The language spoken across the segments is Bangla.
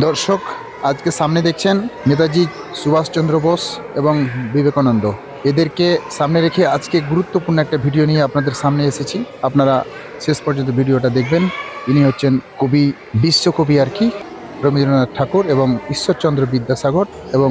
দর্শক, আজকে সামনে দেখছেন নেতাজি সুভাষচন্দ্র বোস এবং বিবেকানন্দ। এদেরকে সামনে রেখে আজকে গুরুত্বপূর্ণ একটা ভিডিও নিয়ে আপনাদের সামনে এসেছি। আপনারা শেষ পর্যন্ত ভিডিওটা দেখবেন। ইনি হচ্ছেন কবি বিশ্বকবি আর কি, রবীন্দ্রনাথ ঠাকুর এবং ঈশ্বরচন্দ্র বিদ্যাসাগর এবং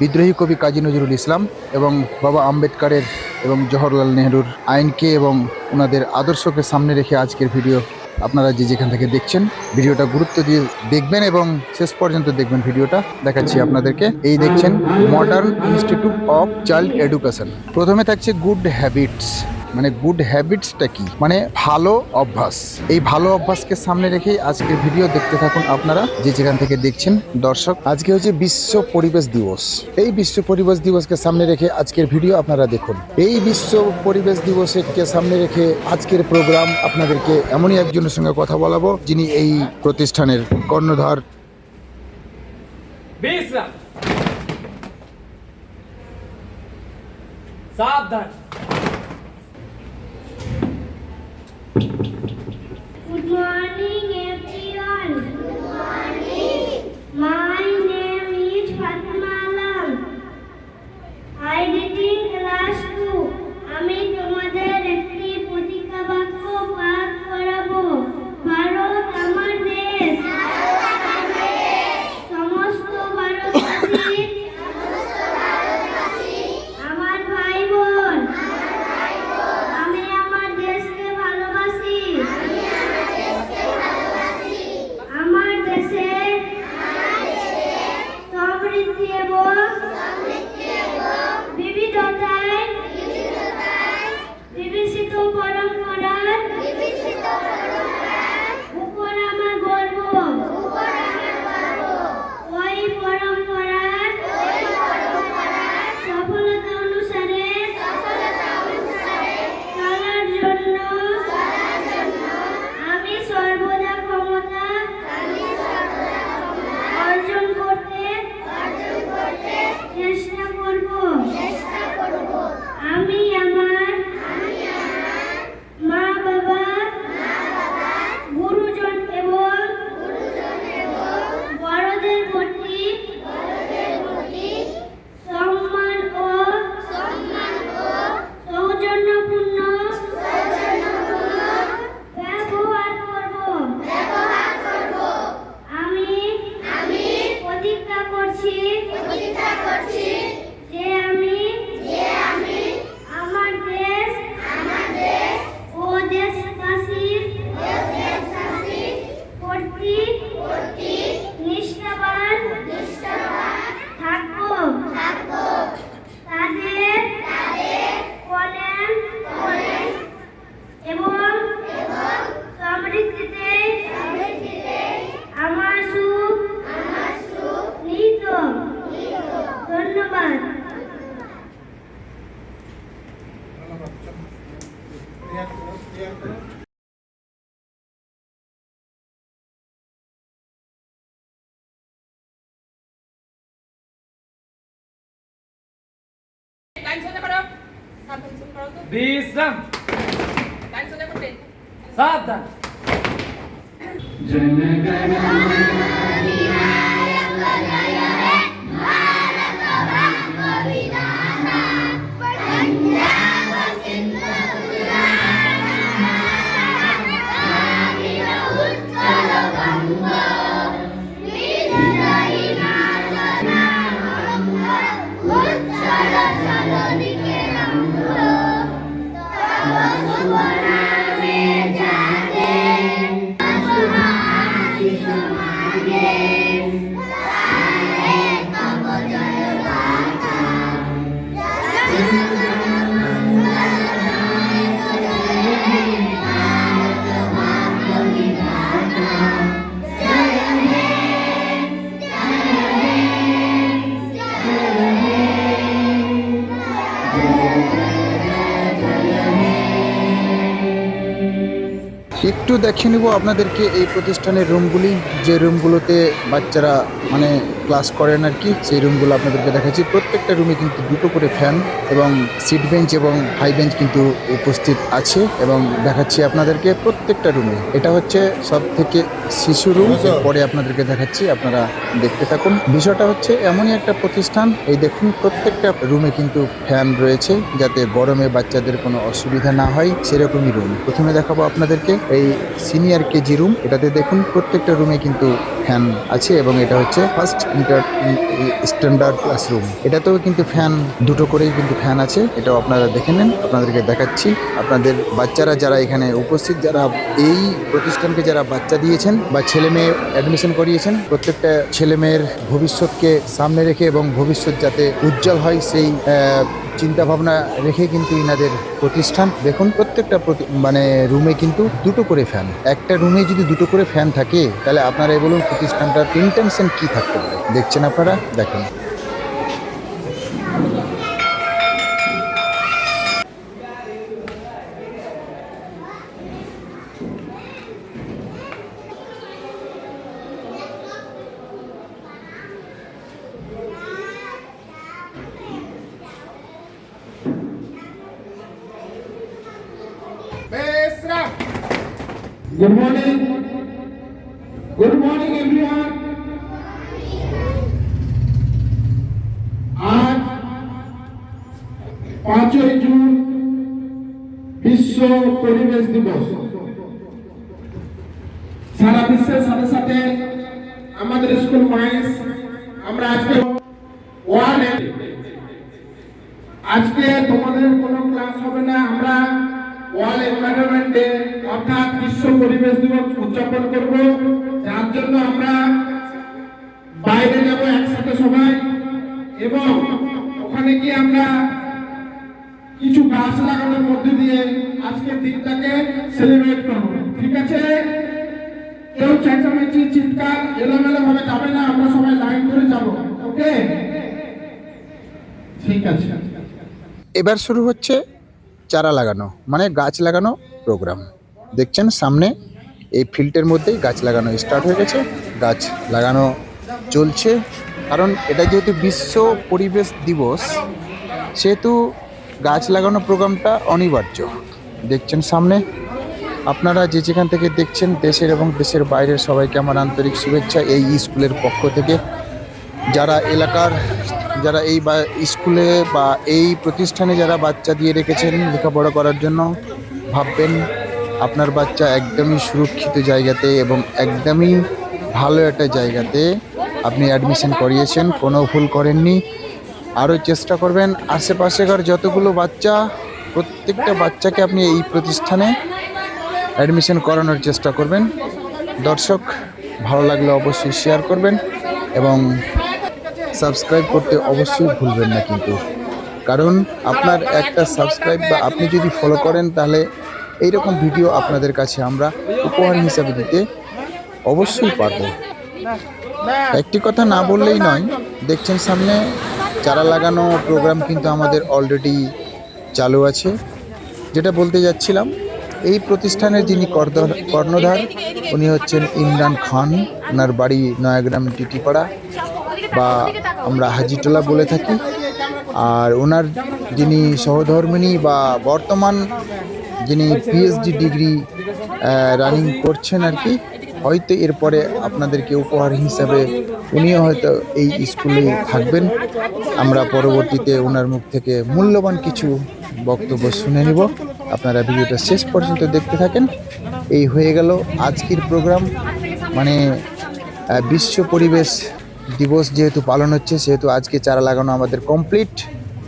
বিদ্রোহী কবি কাজী নজরুল ইসলাম এবং বাবা আম্বেদকারের এবং জওহরলাল নেহরুর আইনকে এবং ওনাদের আদর্শকে সামনে রেখে আজকের ভিডিও আপনারা যে যেখান থেকে দেখছেন, ভিডিওটা গুরুত্ব দিয়ে দেখবেন এবং শেষ পর্যন্ত দেখবেন ভিডিওটা। দেখাচ্ছি আপনাদেরকে। এই দেখছেন Modern Institute of Child Education প্রথমে থাকছে গুড হ্যাবিটস মানে গুড হ্যাবিটসটা কি? মানে ভালো অভ্যাস। এই ভালো অভ্যাসকে সামনে রেখেই আজকের ভিডিও দেখতে থাকুন আপনারা যে যেখান থেকে দেখছেন। দর্শক, আজকে হচ্ছে বিশ্ব পরিবেশ দিবস। এই বিশ্ব পরিবেশ দিবসকে সামনে রেখে আজকের ভিডিও আপনারা দেখুন। এই বিশ্ব পরিবেশ দিবসকে সামনে রেখে আজকের প্রোগ্রাম আপনাদেরকে এমনই একজনের সঙ্গে কথা বলাবো, যিনি এই প্রতিষ্ঠানের কর্ণধার। সাবধান। Good morning, everyone. Good morning. My line সোজা করো। সাবধান সোজা করো তো। বিশ্রাম লাইন সোজা করতে। সাবধান একটু দেখিয়ে নেব আপনাদেরকে এই প্রতিষ্ঠানের রুমগুলি। যে রুমগুলোতে বাচ্চারা মানে ক্লাস করেন আর কি সেই রুমগুলো আপনাদেরকে দেখাচ্ছি। প্রত্যেকটা রুমে কিন্তু দুটো করে ফ্যান এবং সিট বেঞ্চ এবং হাই বেঞ্চ কিন্তু উপস্থিত আছে এবং দেখাচ্ছি আপনাদেরকে প্রত্যেকটা রুমে। এটা হচ্ছে সব থেকে শিশু রুম। পরে আপনাদেরকে দেখাচ্ছি আপনারা দেখতে থাকুন। বিষয়টা হচ্ছে এমনই একটা প্রতিষ্ঠান। এই দেখুন প্রত্যেকটা রুমে কিন্তু ফ্যান রয়েছে যাতে গরমে বাচ্চাদের কোনো অসুবিধা না হয়। সেরকমই রুম। প্রথমে দেখাবো আপনাদেরকে এই সিনিয়র কেজি রুম। এটাতে দেখুন প্রত্যেকটা রুমে কিন্তু ফ্যান আছে এবং এটা হচ্ছে ফার্স্ট ইন্টার স্ট্যান্ডার্ড ক্লাসরুম এটাতেও কিন্তু ফ্যান, দুটো করেই কিন্তু ফ্যান আছে। এটাও আপনারা দেখে নেন, আপনাদেরকে দেখাচ্ছি। আপনাদের বাচ্চারা যারা এখানে উপস্থিত, যারা এই প্রতিষ্ঠানকে যারা বাচ্চা দিয়েছেন বা ছেলে মেয়ে অ্যাডমিশন করিয়েছেন, প্রত্যেকটা ছেলে মেয়ের ভবিষ্যৎকে সামনে রেখে এবং ভবিষ্যৎ যাতে উজ্জ্বল হয় সেই আহ, চিন্তা ভাবনা রেখে কিন্তু ইনাদের প্রতিষ্ঠান। দেখুন প্রত্যেকটা প্রতি- মানে রুমে কিন্তু দুটো করে ফ্যান একটা রুমে যদি দুটো করে ফ্যান থাকে তাহলে আপনারা বলুন প্রতিষ্ঠানটার ইন্টেনশন কি থাকতে পারে। দেখছেন আপনারা? দেখেন। Good morning. Good morning everyone. আজ পাঁচই জুন বিশ্ব পরিবেশ দিবস ঠিক আছে? কেউ চেঁচামেচি, চিৎকার, এলোমেলো ভাবে যাবে না, আমরা সবাই লাইন করে যাব, ওকে? ঠিক আছে। এবার শুরু হচ্ছে চারা লাগানো মানে গাছ লাগানো প্রোগ্রাম দেখছেন, সামনে এই ফিল্ডের মধ্যেই গাছ লাগানো স্টার্ট হয়ে গেছে, গাছ লাগানো চলছে। কারণ এটা যেহেতু বিশ্ব পরিবেশ দিবস, সেহেতু গাছ লাগানো প্রোগ্রামটা অনিবার্য। দেখছেন, সামনে আপনারা যে যেখান থেকে দেখছেন দেশের এবং দেশের বাইরের সবাইকে আমার আন্তরিক শুভেচ্ছা এই স্কুলের পক্ষ থেকে। যারা এলাকার, যারা এই বা, স্কুলে বা এই প্রতিষ্ঠানে যারা বাচ্চা দিয়ে রেখেছেন লেখাপড়া করার জন্য, ভাববেন আপনার বাচ্চা একদমই সুরক্ষিত জায়গাতে এবং একদমই ভালো একটা জায়গাতে আপনি অ্যাডমিশন করিয়েছেন, কোনো ভুল করেননি। আরও চেষ্টা করবেন, আশেপাশেকার যতগুলো বাচ্চা, প্রত্যেকটা বাচ্চাকে আপনি এই প্রতিষ্ঠানে অ্যাডমিশন করানোর চেষ্টা করবেন। দর্শক, ভালো লাগলে অবশ্যই শেয়ার করবেন এবং সাবস্ক্রাইব করতে অবশ্যই ভুলবেন না কিন্তু। কারণ আপনার একটা সাবস্ক্রাইব বা আপনি যদি ফলো করেন, তাহলে এইরকম ভিডিও আপনাদের কাছে আমরা উপহার হিসাবে দিতে অবশ্যই পারব। একটি কথা না বললেই নয়, দেখছেন সামনে চারা লাগানো প্রোগ্রাম কিন্তু আমাদের অলরেডি চালু আছে। যেটা বলতে যাচ্ছিলাম এই প্রতিষ্ঠানের যিনি কর্ণধার, উনি হচ্ছেন ইমরান খান। ওনার বাড়ি নয়াগ্রাম টিটিপাড়া, বা আমরা হাজিটোলা বলে থাকি। আর ওনার যিনি সহধর্মিণী বা বর্তমান যিনি পিএইচডি ডিগ্রি রানিং করছেন আর কি, হয়তো এরপরে আপনাদেরকে উপহার হিসাবে উনিও হয়তো এই স্কুলেই থাকবেন। আমরা পরবর্তীতে ওনার মুখ থেকে মূল্যবান কিছু বক্তব্য শুনে নিব। আপনারা ভিডিওটা শেষ পর্যন্ত দেখতে থাকেন। এই হয়ে গেল আজকের প্রোগ্রাম। মানে বিশ্ব পরিবেশ দিবস যেহেতু পালন হচ্ছে, সেহেতু আজকে চারা লাগানো আমাদের কমপ্লিট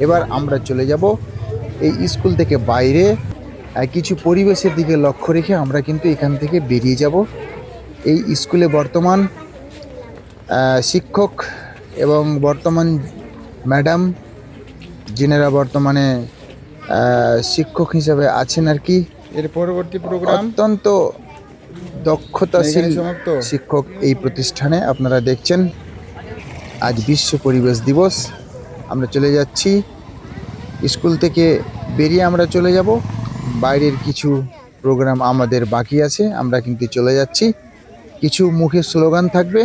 এবার আমরা চলে যাব এই স্কুল থেকে বাইরে। কিছু পরিবেশের দিকে লক্ষ্য রেখে আমরা কিন্তু এখান থেকে বেরিয়ে যাব। এই স্কুলে বর্তমান শিক্ষক এবং বর্তমান ম্যাডাম, যিনারা বর্তমানে শিক্ষক হিসাবে আছেন আর কি। এর পরবর্তী প্রোগ্রাম অত্যন্ত দক্ষতাশীল? শিক্ষক এই প্রতিষ্ঠানে আপনারা দেখছেন। আজ বিশ্ব পরিবেশ দিবস। আমরা চলে যাচ্ছি। স্কুল থেকে বেরিয়ে আমরা চলে যাব। বাইরের কিছু প্রোগ্রাম আমাদের বাকি আছে। আমরা কিন্তু চলে যাচ্ছি। কিছু মুখের স্লোগান থাকবে।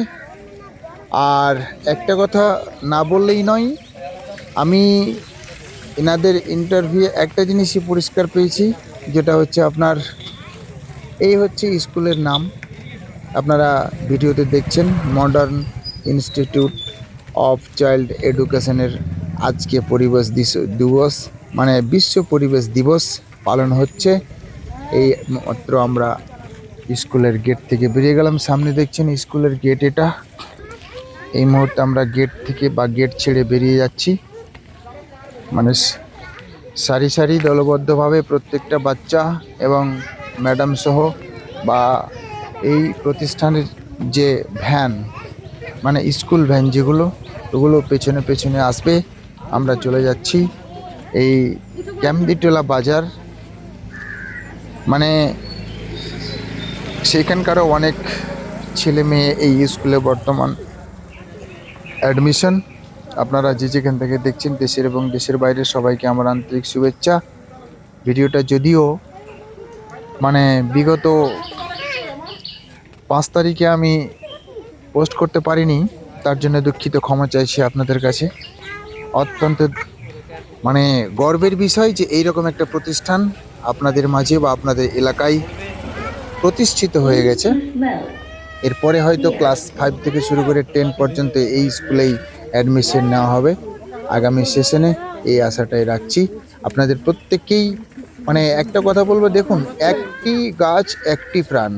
আর একটা কথা না বললেই নয় আমি এনাদের ইন্টারভিউ একটা জিনিসই পরিষ্কার পেয়েছি, যেটা হচ্ছে আপনার, এই হচ্ছে স্কুলের নাম। আপনারা ভিডিওতে দেখছেন মডার্ন ইনস্টিটিউট অফ চাইল্ড এডুকেশনের আজকে পরিবেশ দিবস মানে বিশ্ব পরিবেশ দিবস পালন হচ্ছে। এই মাত্র আমরা স্কুলের গেট থেকে বেরিয়ে গেলাম, সামনে দেখছেন স্কুলের গেট এটা। এই মুহূর্তে আমরা গেট থেকে বা গেট ছেড়ে বেরিয়ে যাচ্ছি। মানে সারি সারি দলবদ্ধভাবে প্রত্যেকটা বাচ্চা এবং ম্যাডাম সহ বা এই প্রতিষ্ঠানের যে ভ্যান মানে স্কুল ভ্যান যেগুলো, ওগুলো পেছনে পেছনে আসবে। আমরা চলে যাচ্ছি এই ক্যামদিটোলা বাজার। মানে সেখানকারও অনেক ছেলে মেয়ে এই স্কুলে বর্তমান অ্যাডমিশন আপনারা যে যেখান থেকে দেখছেন দেশের এবং দেশের বাইরের সবাইকে আমার আন্তরিক শুভেচ্ছা। ভিডিওটা যদিও মানে বিগত পাঁচ তারিখে আমি পোস্ট করতে পারিনি, তার জন্য দুঃখিত, ক্ষমা চাইছি আপনাদের কাছে। অত্যন্ত মানে গর্বের বিষয় যে এইরকম একটা প্রতিষ্ঠান আপনাদের মাঝে বা আপনাদের এলাকায় প্রতিষ্ঠিত হয়ে গেছে। এরপরে হয়তো ক্লাস ফাইভ থেকে শুরু করে টেন পর্যন্ত এই স্কুলেই অ্যাডমিশন নেওয়া হবে। আগামী সেশনে এই আশাটাই রাখছি। আপনাদের প্রত্যেককেই মানে একটা কথা বলব, দেখুন, একটি গাছ, একটি প্রাণ।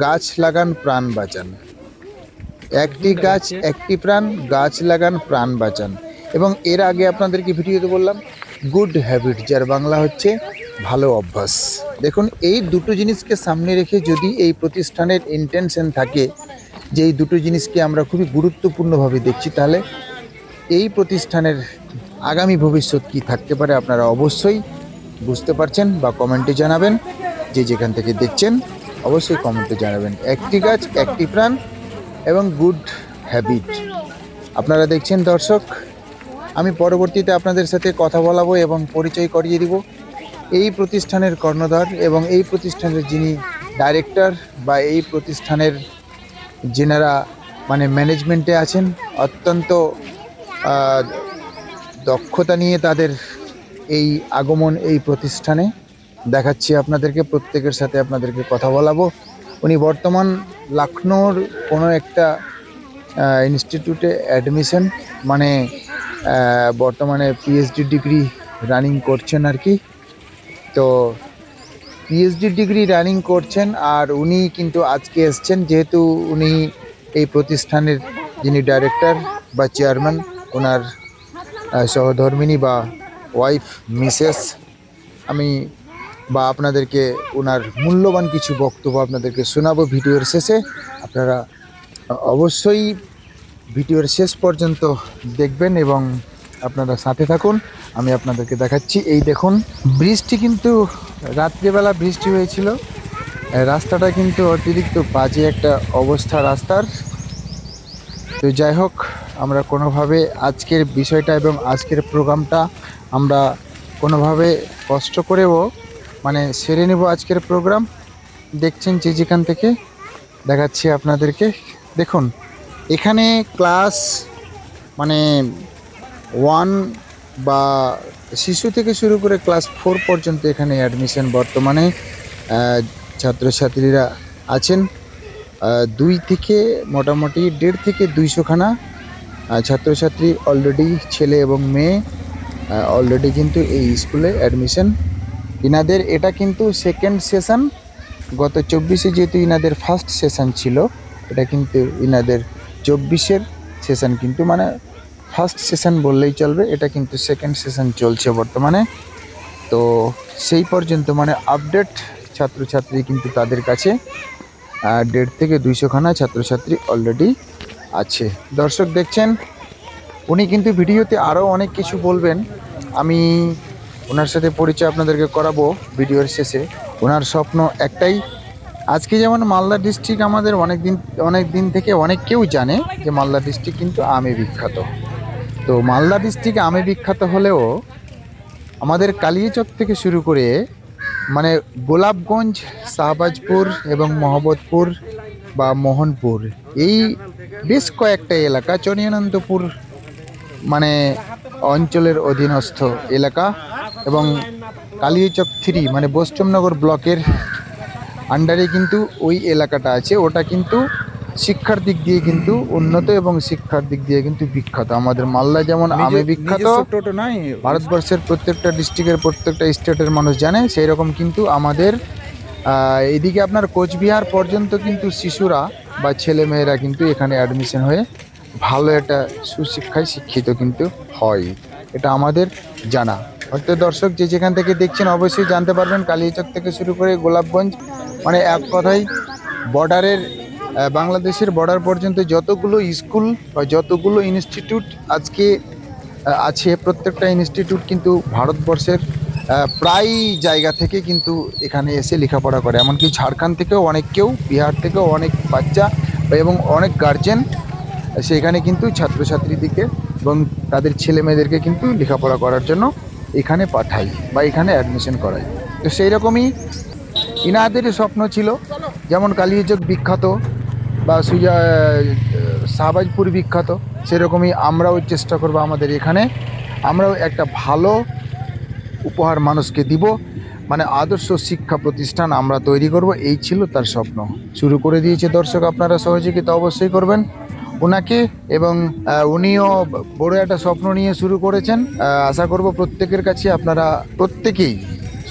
গাছ লাগান, প্রাণ বাঁচান। একটি গাছ, একটি প্রাণ, গাছ লাগান, প্রাণ বাঁচান। এবং এর আগে আপনাদেরকে ভিডিওতে বললাম গুড হ্যাবিট যার বাংলা হচ্ছে ভালো অভ্যাস। দেখুন, এই দুটো জিনিসকে সামনে রেখে যদি এই প্রতিষ্ঠানের ইন্টেনশন থাকে যে এই দুটো জিনিসকে আমরা খুবই গুরুত্বপূর্ণভাবে দেখছি, তাহলে এই প্রতিষ্ঠানের আগামী ভবিষ্যৎ কি থাকতে পারে আপনারা অবশ্যই বুঝতে পারছেন বা কমেন্টে জানাবেন, যে যেখান থেকে দেখছেন অবশ্যই কমেন্টে জানাবেন। একটি গাছ, একটি প্রাণ এবং গুড হ্যাবিট আপনারা দেখছেন দর্শক, আমি পরবর্তীতে আপনাদের সাথে কথা বলাবো এবং পরিচয় করিয়ে দিব। এই প্রতিষ্ঠানের কর্ণধার এবং এই প্রতিষ্ঠানের যিনি ডাইরেক্টর বা এই প্রতিষ্ঠানের যেনারা মানে ম্যানেজমেন্টে আছেন, অত্যন্ত দক্ষতা নিয়ে তাদের এই আগমন, এই প্রতিষ্ঠানে দেখাচ্ছি আপনাদেরকে, প্রত্যেকের সাথে আপনাদেরকে কথা বলাবো। উনি বর্তমান লখনৌর কোনো একটা ইনস্টিটিউটে অ্যাডমিশন মানে বর্তমানে পিএইচডি ডিগ্রি রানিং করছেন আর কি। তো পিএইচডি ডিগ্রি রানিং করছেন আর উনি কিন্তু আজকে এসছেন, যেহেতু উনি এই প্রতিষ্ঠানের যিনি ডাইরেক্টর বা চেয়ারম্যান ওনার সহধর্মিনী বা ওয়াইফ মিসেস আমি বা আপনাদেরকে ওনার মূল্যবান কিছু বক্তব্য আপনাদেরকে শোনাবো ভিডিওর শেষে। আপনারা অবশ্যই ভিডিওর শেষ পর্যন্ত দেখবেন এবং আপনারা সাথে থাকুন। আমি আপনাদেরকে দেখাচ্ছি। এই দেখুন বৃষ্টি কিন্তু রাত্রিবেলা বৃষ্টি হয়েছিল। রাস্তাটা কিন্তু অতিরিক্ত বাজে একটা অবস্থা রাস্তার। তো যাই হোক, আমরা কোনোভাবে আজকের বিষয়টা এবং আজকের প্রোগ্রামটা আমরা কোনোভাবে কষ্ট করেও মানে সেরে নেব আজকের প্রোগ্রাম। দেখছেন যে যেখান থেকে দেখাচ্ছি আপনাদেরকে। দেখুন, এখানে ক্লাস মানে ওয়ান বা শিশু থেকে শুরু করে ক্লাস ফোর পর্যন্ত এখানে অ্যাডমিশন বর্তমানে ছাত্রছাত্রীরা আছেন। দুই থেকে মোটামুটি দেড় থেকে দুইশোখানা ছাত্রছাত্রী অলরেডি ছেলে এবং মেয়ে অলরেডি কিন্তু এই স্কুলে অ্যাডমিশন ইনাদের এটা কিন্তু সেকেন্ড সেশন গত চব্বিশে যেহেতু ইনাদের ফার্স্ট সেশন ছিল, এটা কিন্তু ইনাদের চব্বিশের সেশন কিন্তু মানে ফার্স্ট সেশন বললেই চলবে, এটা কিন্তু সেকেন্ড সেশন চলছে বর্তমানে। তো সেই পর্যন্ত মানে আপডেট ছাত্রছাত্রী কিন্তু তাদের কাছে দেড় থেকে দুইশোখানা ছাত্রছাত্রী অলরেডি আছে। দর্শক দেখছেন, উনি কিন্তু ভিডিওতে আরও অনেক কিছু বলবেন। আমি ওনার সাথে পরিচয় আপনাদেরকে করাবো ভিডিওর শেষে। ওনার স্বপ্ন একটাই, আজকে যেমন মালদা ডিস্ট্রিক্ট আমাদের অনেক দিন অনেক দিন থেকে অনেক কেউ জানে যে মালদা ডিস্ট্রিক্ট কিন্তু আমে বিখ্যাত। তো মালদা ডিস্ট্রিক্ট আমে বিখ্যাত হলেও আমাদের কালিয়াচক থেকে শুরু করে মানে গোলাপগঞ্জ, শাহবাজপুর এবং মহম্মদপুর বা মোহনপুর এই বেশ কয়েকটা এলাকা, চনিয়ানন্দপুর মানে অঞ্চলের অধীনস্থ এলাকা এবং কালিয়াচক থ্রি মানে পশ্চিমনগর ব্লকের আন্ডারে কিন্তু ওই এলাকাটা আছে। ওটা কিন্তু শিক্ষার দিক দিয়ে কিন্তু উন্নত এবং শিক্ষার দিক দিয়ে কিন্তু বিখ্যাত। আমাদের মালদা যেমন আমে বিখ্যাত ভারতবর্ষের প্রত্যেকটা ডিস্ট্রিক্টের প্রত্যেকটা স্টেটের মানুষ জানে সেই রকম কিন্তু আমাদের এদিকে আপনার কোচবিহার পর্যন্ত কিন্তু শিশুরা বা ছেলে মেয়েরা কিন্তু এখানে অ্যাডমিশন হয়ে ভালো একটা সুশিক্ষায় শিক্ষিত কিন্তু হয় এটা আমাদের জানা। হয়তো দর্শক যে যেখান থেকে দেখছেন অবশ্যই জানতে পারবেন কালিয়াচক থেকে শুরু করে গোলাপগঞ্জ মানে এক কথায় বর্ডারের বাংলাদেশের বর্ডার পর্যন্ত যতগুলো স্কুল বা যতগুলো ইনস্টিটিউট আজকে আছে, প্রত্যেকটা ইনস্টিটিউট কিন্তু ভারতবর্ষের প্রায় জায়গা থেকে কিন্তু এখানে এসে লেখাপড়া করে। এমনকি ঝাড়খণ্ড থেকেও অনেক কেউ, বিহার থেকেও অনেক বাচ্চা এবং অনেক গার্জেন সেখানে কিন্তু ছাত্রছাত্রীদেরকে এবং তাদের ছেলে মেয়েদেরকে কিন্তু লেখাপড়া করার জন্য এখানে পাঠাই বা এখানে অ্যাডমিশন করাই। তো সেই রকমই ইনাদের স্বপ্ন ছিল। যেমন কালিয়াচক বিখ্যাত বা সুজা শাহবাজপুর বিখ্যাত, সেরকমই আমরাও চেষ্টা করব আমাদের এখানে। আমরাও একটা ভালো উপহার মানুষকে দিব। মানে আদর্শ শিক্ষা প্রতিষ্ঠান আমরা তৈরি করব, এই ছিল তার স্বপ্ন। শুরু করে দিয়েছে দর্শক আপনারা সহযোগিতা অবশ্যই করবেন। ওনাকে এবং উনিও বড় একটা স্বপ্ন নিয়ে শুরু করেছেন। আশা করব প্রত্যেকের কাছে আপনারা, প্রত্যেকেই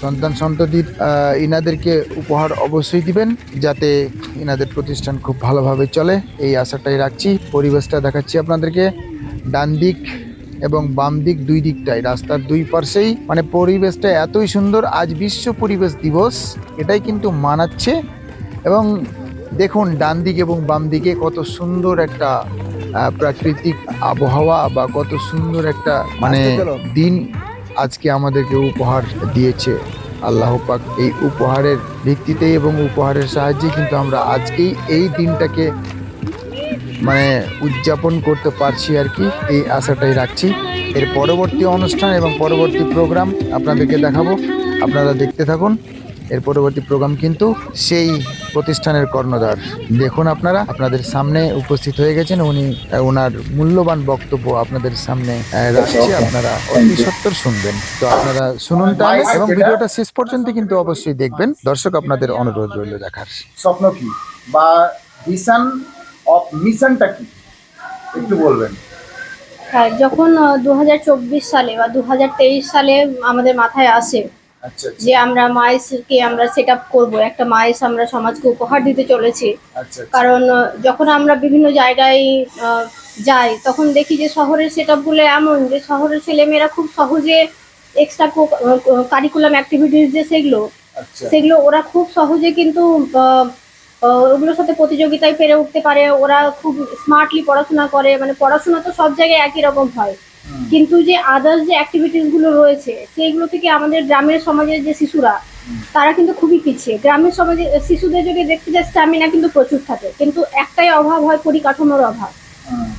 সন্তান সন্ততির আহ, ইনাদেরকে উপহার অবশ্যই দিবেন যাতে ইনাদের প্রতিষ্ঠান খুব ভালোভাবে চলে। এই আশাটাই রাখছি। পরিবেশটা দেখাচ্ছি আপনাদেরকে। ডান দিক এবং বাম দিক দুই দিকটাই রাস্তার দুই পাশেই মানে পরিবেশটা এতই সুন্দর আজ বিশ্ব পরিবেশ দিবস এটাই কিন্তু মানাচ্ছে। এবং দেখুন ডান দিক এবং বাম দিকে কত সুন্দর একটা প্রাকৃতিক আবহাওয়া বা কত সুন্দর একটা মানে দিন আজকে আমাদেরকে উপহার দিয়েছে। আল্লাহ পাক এই উপহারের ভিত্তিতে এবং উপহারের সাহায্যে কিন্তু আমরা আজকেই এই দিনটাকে মানে উদযাপন করতে পারছি আর কি। এই আশাটাই রাখছি। এর পরবর্তী অনুষ্ঠান এবং পরবর্তী প্রোগ্রাম আপনাদেরকে দেখাবো। আপনারা দেখতে থাকুন। এর পরবর্তী প্রোগ্রাম কিন্তু সেই প্রতিষ্ঠানের কর্ণধার। দেখুন আপনারা আপনাদের সামনে উপস্থিত হয়ে গেছেন উনি ওনার মূল্যবান বক্তব্য আপনাদের সামনে রাখছে। আপনারা অতি সত্তর শুনবেন। তো আপনারা শুনুন তাহলে এবং ভিডিওটা শেষ পর্যন্ত কিন্তু অবশ্যই দেখবেন। দর্শক আপনাদের অনুরোধ রইল দেখার। স্বপ্ন কি? বা ভিশন অফ মিশনটা কি? একটু বলবেন। হ্যাঁ যখন দু হাজার চব্বিশ সালে বা দু হাজার তেইশ সালে আমাদের মাথায় আসে যে আমরা মাইসকে আমরা সেট আপ করব একটা মাইস আমরা সমাজকে উপহার দিতে চলেছি। আচ্ছা আচ্ছা। কারণ যখন আমরা বিভিন্ন জায়গায় যাই তখন দেখি যে শহরের সেট আপগুলো এমন যে শহরের ছেলেমেয়েরা খুব সহজে এক্সট্রা কারিকুলাম অ্যাক্টিভিটিস যে সেগুলো আচ্ছা। সেগুলো ওরা খুব সহজে কিন্তু ওগুলোর সাথে প্রতিযোগিতায় পেরে উঠতে পারে। ওরা খুব স্মার্টলি পড়াশোনা করে। মানে পড়াশোনা তো সব জায়গায় একই রকম হয়। কিন্তু যে আদার্স যে অ্যাক্টিভিটিসগুলো রয়েছে সেইগুলো থেকে আমাদের গ্রামের সমাজের যে শিশুরা তারা কিন্তু খুবই পিছিয়ে। গ্রামের সমাজে শিশুদের যদি দেখতে যায় স্ট্যামিনা কিন্তু প্রচুর থাকে। কিন্তু একটাই অভাব হয় পরিকাঠামোর অভাব।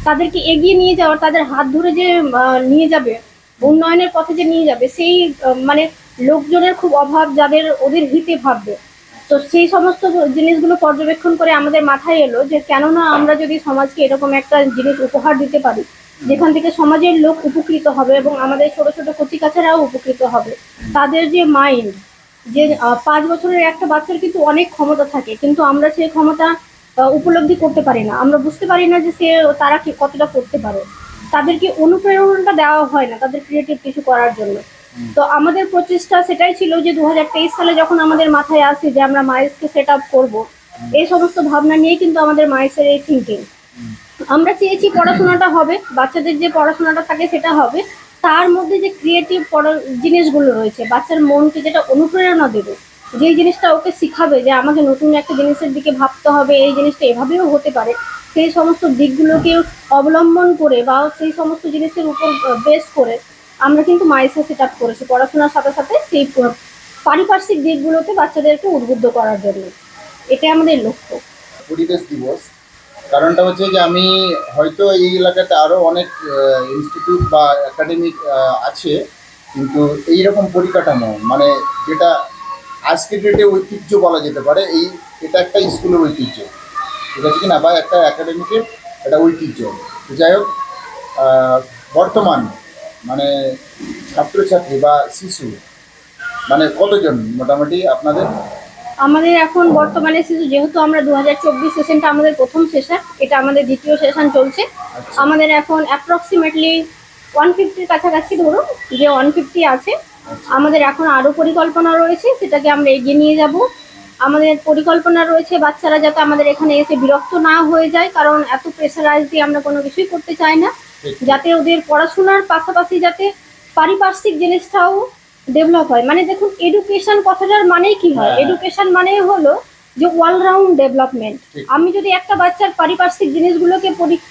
তাদেরকে এগিয়ে নিয়ে যাওয়ার তাদের হাত ধরে যে নিয়ে যাবে উন্নয়নের পথে যে নিয়ে যাবে সেই মানে লোকজনের খুব অভাব যাদের ওদের হিতে ভাববে। তো সেই সমস্ত জিনিসগুলো পর্যবেক্ষণ করে আমাদের মাথায় এলো যে কেননা আমরা যদি সমাজকে এরকম একটা জিনিস উপহার দিতে পারি যেখান থেকে সমাজের লোক উপকৃত হবে এবং আমাদের ছোট ছোট কচিকাছারাও উপকৃত হবে। তাদের যে মাইন্ড যে পাঁচ বছরের একটা বাচ্চার কিন্তু অনেক ক্ষমতা থাকে কিন্তু আমরা সেই ক্ষমতা উপলব্ধি করতে পারি না। আমরা বুঝতে পারি না যে সে তারা কি কতটা করতে পারে। তাদেরকে অনুপ্রেরণাটা দেওয়া হয় না তাদের ক্রিয়েটিভ কিছু করার জন্য। তো আমাদের প্রচেষ্টা সেটাই ছিল যে দু হাজার তেইশ সালে যখন আমাদের মাথায় আসে যে আমরা মাইসকে সেট আপ করব এই সমস্ত ভাবনা নিয়ে কিন্তু আমাদের মাইসের এই থিঙ্কিং আমরা চেয়েছি পড়াশোনাটা হবে, বাচ্চাদের যে পড়াশোনাটা থাকে সেটা হবে। তার মধ্যে যে ক্রিয়েটিভ জিনিসগুলো রয়েছে, বাচ্চার মনকে যেটা অনুপ্রেরণা দেবে, যেই জিনিসটা ওকে শিখাবে যে আমাকে নতুন একটা জিনিসের দিকে ভাবতে হবে, এই জিনিসটা এভাবেও হতে পারে, সেই সমস্ত দিকগুলোকে অবলম্বন করে বা সেই সমস্ত জিনিসের উপর বেস করে আমরা কিন্তু মাইসে সেট আপ করেছি, পড়াশোনার সাথে সাথে সেই পারিপার্শ্বিক দিকগুলোতে বাচ্চাদেরকে উদ্বুদ্ধ করার জন্য। এটাই আমাদের লক্ষ্য। পরিবেশ দিবস কারণটা হচ্ছে যে আমি হয়তো এই এলাকাতে আরও অনেক ইনস্টিটিউট বা একাডেমিক আছে, কিন্তু এই রকম পরিকাঠামো মানে যেটা আজকের ডেটে ঐতিহ্য বলা যেতে পারে, এই, এটা একটা স্কুলের ঐতিহ্য। ঠিক আছে কি না? বা একটা একাডেমিকের একটা ঐতিহ্য। যাই হোক বর্তমান মানে ছাত্রছাত্রী বা শিশু মানে কতজন মোটামুটি আপনাদের? আমাদের এখন বর্তমানে যেহেতু আমরা দু হাজার চব্বিশ সেশনটা আমাদের প্রথম সেশন এটা আমাদের দ্বিতীয় সেশন চলছে। আচ্ছা। আমাদের এখন অ্যাপ্রক্সিমেটলি ওয়ান ফিফটির কাছাকাছি ধরুন যে ওয়ান ফিফটি আছে। আমাদের এখন আরও পরিকল্পনা রয়েছে সেটাকে আমরা এগিয়ে নিয়ে যাব। আমাদের পরিকল্পনা রয়েছে বাচ্চারা যাতে আমাদের এখানে এসে বিরক্ত না হয়ে যায় কারণ এত প্রেশারাইজ দিয়ে আমরা কোনো কিছুই করতে চাই না। যাতে ওদের পড়াশোনার পাশাপাশি যাতে পারিপার্শ্বিক জিনিসটাও ডেভেলপ হয়। মানে দেখুন এডুকেশন কথাটার মানে কি হয়? হ্যাঁ। এডুকেশন মানে হলো যে অলরাউন্ড ডেভেলপমেন্ট আমি যদি একটা বাচ্চার পারিপার্শ্বিক জিনিসগুলোকে পরি-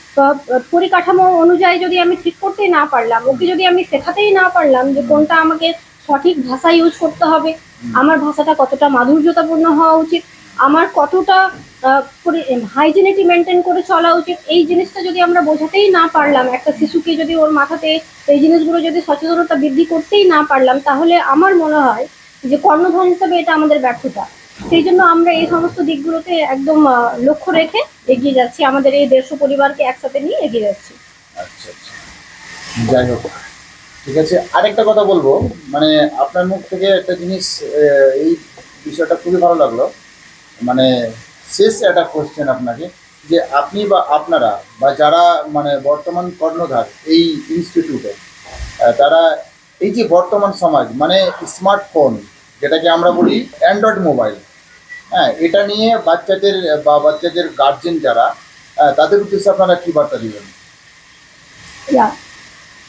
পরিকাঠামো অনুযায়ী যদি আমি ঠিক করতে না পারলাম ওকে যদি আমি শেখাতেই না পারলাম যে কোনটা আমাকে সঠিক ভাষা ইউজ করতে হবে আমার ভাষাটা কতটা মাধুর্যতাপূর্ণ হওয়া উচিত আমার কতটা হাইজিনিটি মেনটেন করে চলা উচিত, এই জিনিসটা যদি আমরা বোঝাতেই না পারলাম, একটা শিশুকে যদি ওর মাথাতে এই জিনিসগুলো যদি সচেতনতা বৃদ্ধি করতেই না পারলাম, তাহলে আমার মনে হয় যে কর্ণধার হিসাবে এটা আমাদের ব্যর্থতা। সেই জন্য আমরা এই সমস্ত দিকগুলোতে একদম লক্ষ্য রেখে এগিয়ে যাচ্ছি, আমাদের এই দেড়শো পরিবারকে একসাথে নিয়ে এগিয়ে যাচ্ছি। আচ্ছা আচ্ছা। যাই হোক, ঠিক আছে। আরেকটা কথা বলব মানে আপনার মুখ থেকে একটা জিনিস এই বিষয়টা খুবই ভালো লাগল। মানে শেষ একটা কোশ্চেন আপনাকে যে আপনি বা আপনারা বা যারা মানে বর্তমান কর্ণধার এই ইনস্টিটিউটে তারা এই যে বর্তমান সমাজ মানে স্মার্টফোন যেটাকে আমরা বলি অ্যান্ড্রয়েড মোবাইল হ্যাঁ এটা নিয়ে বাচ্চাদের বা বাচ্চাদের গার্জেন যারা তাদের উদ্দেশ্যে আপনারা কী বার্তা দিবেন.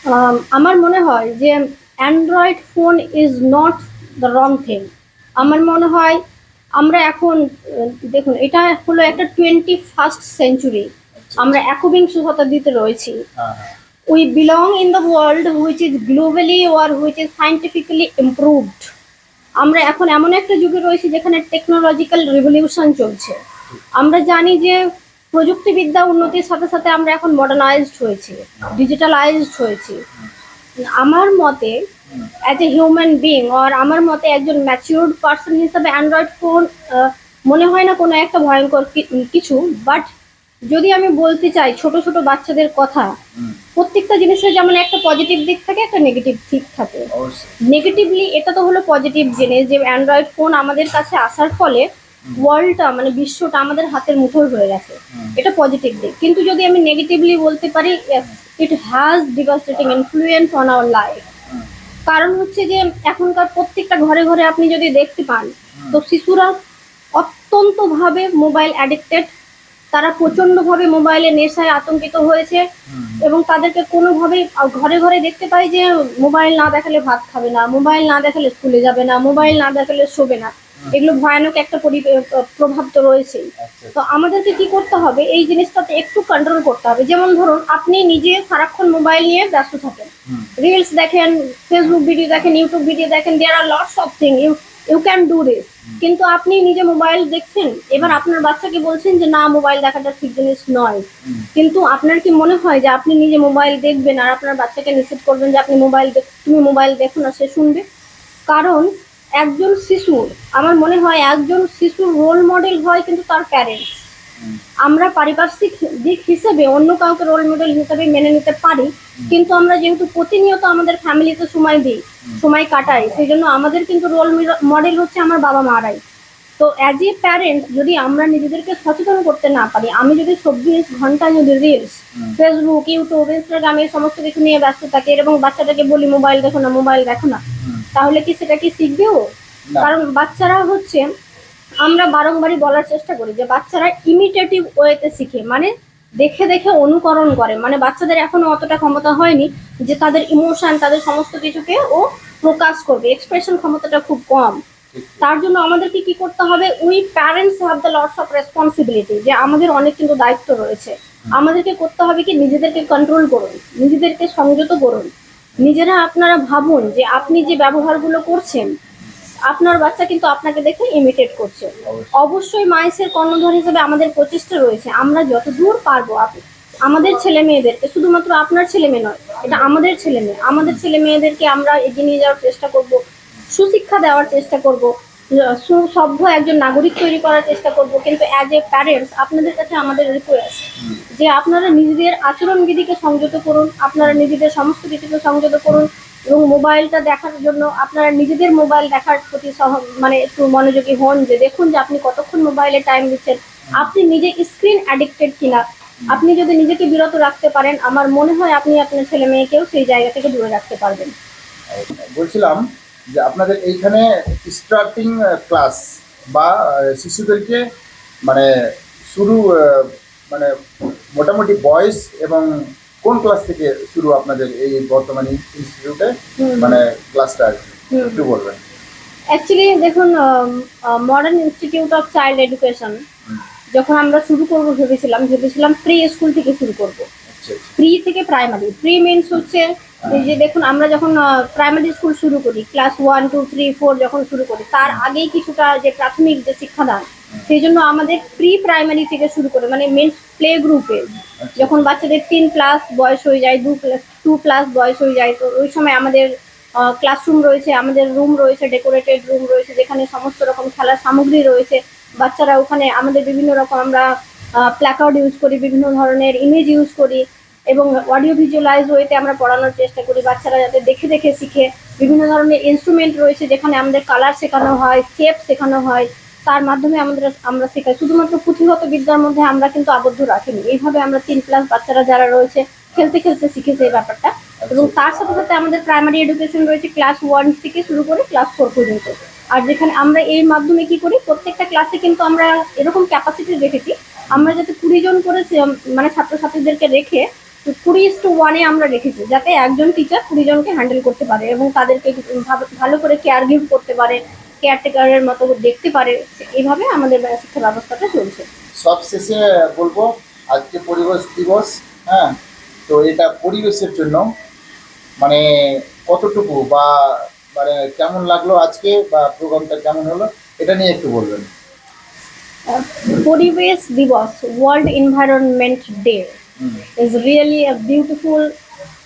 Um, আমার মনে হয় যে Android phone is not the wrong thing আমার মনে হয় আমরা এখন দেখুন এটা হলো একটা টোয়েন্টি ফার্স্ট সেঞ্চুরি আমরা একবিংশ শতাব্দীতে রয়েছি। হ্যাঁ হ্যাঁ। We belong in the world which is globally war which is scientifically improved আমরা এখন এমন একটা যুগে রয়েছি যেখানে টেকনোলজিক্যাল রিভলিউশন চলছে। আমরা জানি যে প্রযুক্তিবিদ্যা উন্নতির সাথে সাথে আমরা এখন মডার্নাইজড হয়েছি ডিজিটালাইজড হয়েছি। আমার মতে অ্যাজ এ হিউম্যান বিং আর আমার মতে একজন ম্যাচিউরড পার্সন হিসাবে অ্যান্ড্রয়েড ফোন মনে হয় না কোনো একটা ভয়ঙ্কর কিছু বাট যদি আমি বলতে চাই ছোট ছোট বাচ্চাদের কথা প্রত্যেকটা জিনিসের যেমন একটা পজিটিভ দিক থাকে একটা নেগেটিভ দিক থাকে। নেগেটিভলি এটা তো হলো পজিটিভ জিনিস যে অ্যান্ড্রয়েড ফোন আমাদের কাছে আসার ফলে ওয়ার্ল্ডটা মানে বিশ্বটা আমাদের হাতের মুঠোয় হয়ে গেছে। এটা পজিটিভ দিক। কিন্তু যদি আমি নেগেটিভলি বলতে পারি it has devastating influence on our life কারণ হচ্ছে যে এখনকার প্রত্যেকটা ঘরে ঘরে আপনি যদি দেখতে পান তো শিশুরা অত্যন্তভাবে মোবাইল অ্যাডিক্টেড তারা প্রচণ্ডভাবে মোবাইলে নেশায় আতঙ্কিত হয়েছে এবং তাদেরকে কোনোভাবে ঘরে ঘরে দেখতে পাই যে মোবাইল না দেখালে ভাত খাবে না মোবাইল না দেখালে স্কুলে যাবে না মোবাইল না দেখালে শোবে না। এগুলো ভয়ানক একটা পরি- প্রভাব তো রয়েছেই। আচ্ছা। তো আমাদেরকে কি করতে হবে? এই জিনিসটাতে একটু কন্ট্রোল করতে হবে। যেমন ধরুন আপনি নিজে সারাক্ষণ মোবাইল নিয়ে ব্যস্ত থাকেন। রিলস দেখেন ফেসবুক ভিডিও দেখেন ইউটিউব ভিডিও দেখেন there are lots of thing you you can do this কিন্তু আপনি নিজে মোবাইল দেখছেন এবার আপনার বাচ্চাকে বলছেন যে না মোবাইল দেখাটা ঠিক জিনিস নয়। কিন্তু আপনার কি মনে হয় যে আপনি নিজে মোবাইল দেখবেন আর আপনার বাচ্চাকে নিষেধ করবেন যে আপনি মোবাইল দেখ- তুমি মোবাইল দেখো না সে শুনবে? কারণ একজন শিশুর আমার মনে হয় একজন শিশুর রোল মডেল হয় কিন্তু তার প্যারেন্টস আমরা পারিপার্শ্বিক দিক হিসেবে অন্য কাউকে রোল মডেল হিসেবে মেনে নিতে পারি কিন্তু আমরা যেহেতু প্রতিনিয়ত আমাদের ফ্যামিলিতে সময় দিই সময় কাটাই সেই জন্য আমাদের কিন্তু রোল মডেল হচ্ছে আমার বাবা মারাই। তো অ্যাজ এ প্যারেন্ট যদি আমরা নিজেদেরকে সচেতন করতে না পারি আমি যদি চব্বিশ ঘণ্টা যদি রিলস ফেসবুক ইউটিউব ইনস্টাগ্রাম এই সমস্ত কিছু নিয়ে ব্যস্ত থাকি এবং বাচ্চাটাকে বলি মোবাইল দেখো না মোবাইল দেখো না। তাহলে কি সেটা কি শিখবে ও কারণ বাচ্চারা হচ্ছে আমরা বারংবারই বলার চেষ্টা করি যে বাচ্চারা ইমিটেটিভ ওয়েতে শিখে মানে দেখে দেখে অনুকরণ করে। মানে বাচ্চাদের এখনও অতটা ক্ষমতা হয়নি যে তাদের ইমোশন তাদের সমস্ত কিছুকে ও প্রকাশ করবে। এক্সপ্রেশন ক্ষমতাটা খুব কম। তার জন্য আমাদেরকে কি করতে হবে? We parents have the lots of responsibility যে আমাদের অনেক কিন্তু দায়িত্ব রয়েছে। আমাদেরকে করতে হবে কি? নিজেদেরকে কন্ট্রোল করুন নিজেদেরকে সংযত করুন। নিজেরা আপনারা ভাবুন যে আপনি যে ব্যবহারগুলো করছেন আপনার বাচ্চা কিন্তু আপনাকে দেখে ইমিটেট করছে। অবশ্যই। মাইসের কর্ণধার হিসেবে আমাদের প্রচেষ্টা রয়েছে। আমরা যতদূর পারব আপনি আমাদের ছেলে মেয়েদেরকে শুধুমাত্র আপনার ছেলে মেয়ে নয় এটা আমাদের ছেলে মেয়ে আমাদের ছেলে মেয়েদেরকে আমরা এগিয়ে নিয়ে যাওয়ার চেষ্টা করব সুশিক্ষা দেওয়ার চেষ্টা করব। সুসভ্য একজন নাগরিক তৈরি করার চেষ্টা করব, কিন্তু অ্যাজ এ প্যারেন্টস আপনাদের কাছে আমাদের রিকোয়েস্ট যে আপনারা নিজেদের আচরণবিধিকে সংযত করুন, আপনারা নিজেদের সমস্ত কিছুকে সংযত করুন এবং মোবাইলটা দেখার জন্য আপনারা নিজেদের মোবাইল দেখার প্রতি সহ মানে একটু মনোযোগী হন যে দেখুন যে আপনি কতক্ষণ মোবাইলে টাইম দিচ্ছেন। আপনি নিজে স্ক্রিন অ্যাডিক্টেড কিনা। আপনি যদি নিজেকে বিরত রাখতে পারেন, আমার মনে হয় আপনি আপনার ছেলে মেয়েকেও সেই জায়গা থেকে দূরে রাখতে পারবেন। বলছিলাম যে আপনাদের এইখানে স্টার্টিং ক্লাস বা শিশুদেরকে মানে শুরু মানে মোটামুটি বয়স এবং কোন ক্লাস থেকে শুরু আপনাদের এই বর্তমানে ইনস্টিটিউটে মানে ক্লাসটা। একটু বলবেন। অ্যাকচুয়ালি দেখুন modern institute of child education যখন আমরা শুরু করব ভেবেছিলাম ভেবেছিলাম প্রি স্কুল থেকে শুরু করব। আচ্ছা আচ্ছা। প্রি থেকে প্রাইমারি প্রি মিনস হচ্ছে এই যে দেখুন আমরা যখন প্রাইমারি স্কুল শুরু করি class one two three four যখন শুরু করি তার আগেই কিছুটা যে প্রাথমিক যে শিক্ষাদান সেই জন্য আমাদের প্রি প্রাইমারি থেকে শুরু করে মানে মেন প্লে গ্রুপে যখন বাচ্চাদের তিন প্লাস বয়স হয়ে যায় দু প্লাস টু প্লাস বয়স হয়ে যায় তো ওই সময় আমাদের ক্লাসরুম রয়েছে আমাদের রুম রয়েছে ডেকোরেটেড রুম রয়েছে যেখানে সমস্ত রকম খেলার সামগ্রী রয়েছে বাচ্চারা ওখানে আমাদের বিভিন্ন রকম আমরা প্ল্যাকার্ড ইউজ করি বিভিন্ন ধরনের ইমেজ ইউজ করি এবং অডিও ভিজুয়ালাইজ ওয়েতে আমরা পড়ানোর চেষ্টা করি বাচ্চারা যাতে দেখে দেখে শিখে। বিভিন্ন ধরনের ইনস্ট্রুমেন্ট রয়েছে যেখানে আমাদের কালার শেখানো হয় শেপ শেখানো হয়। তার মাধ্যমে আমাদের আমরা শেখাই। শুধুমাত্র পুঁথিগত বিদ্যার মধ্যে আমরা কিন্তু আবদ্ধ রাখিনি। এইভাবে আমরা তিন ক্লাস বাচ্চারা যারা রয়েছে খেলতে খেলতে শিখেছে এই ব্যাপারটা। এবং তার সাথে সাথে আমাদের প্রাইমারি এডুকেশন রয়েছে ক্লাস ওয়ান থেকে শুরু করে ক্লাস ফোর পর্যন্ত। আর যেখানে আমরা এই মাধ্যমে কি করি প্রত্যেকটা ক্লাসে কিন্তু আমরা এরকম ক্যাপাসিটি রেখেছি। আমরা যাতে কুড়ি জন করে মানে ছাত্রছাত্রীদেরকে রেখে কুড়ি টু ওয়ানে আমরা রেখেছি যাতে একজন টিচার কুড়ি জনকে হ্যান্ডেল করতে পারে এবং তাদেরকে ভালো করে কেয়ার গিভ করতে পারে কেয়ারটেকারের মতো দেখতে পারে এইভাবে আমাদের শিক্ষা ব্যবস্থাটা চলছে। সব শেষে বলব আজকে পরিবেশ দিবস হ্যাঁ? তো এটা পরিবেশের জন্য মানে কতটুকু বা মানে কেমন লাগল আজকে বা প্রোগ্রামটা কেমন হলো এটা নিয়ে একটু বলবেন। পরিবেশ দিবস world environment day. Is really a beautiful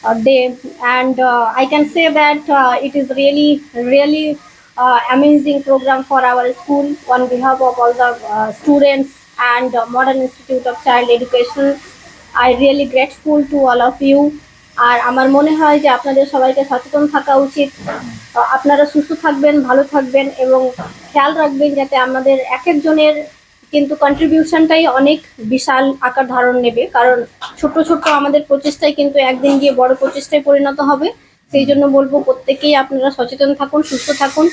uh, day and uh, i can say that uh, it is really really uh, amazing program for our school on behalf of all the uh, students and uh, modern institute of child education i really grateful to all of you আর আমার মনে হয় যে আপনাদের সবাইকে সচেতন থাকা উচিত আপনারা সুস্থ থাকবেন ভালো থাকবেন এবং খেয়াল রাখবেন যাতে আমাদের এক একজনের কিন্তু কন্ট্রিবিউশনটাই অনেক বিশাল আকার ধারণ নেবে। কারণ ছোট ছোট আমাদের প্রচেষ্টায় কিন্তু একদিন গিয়ে বড় প্রচেষ্টায় পরিণত হবে। সেই জন্য বলব প্রত্যেকেই আপনারা সচেতন থাকুন, সুস্থ থাকুন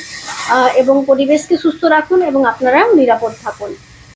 এবং পরিবেশকে সুস্থ রাখুন এবং আপনারা নিরাপদ থাকুন।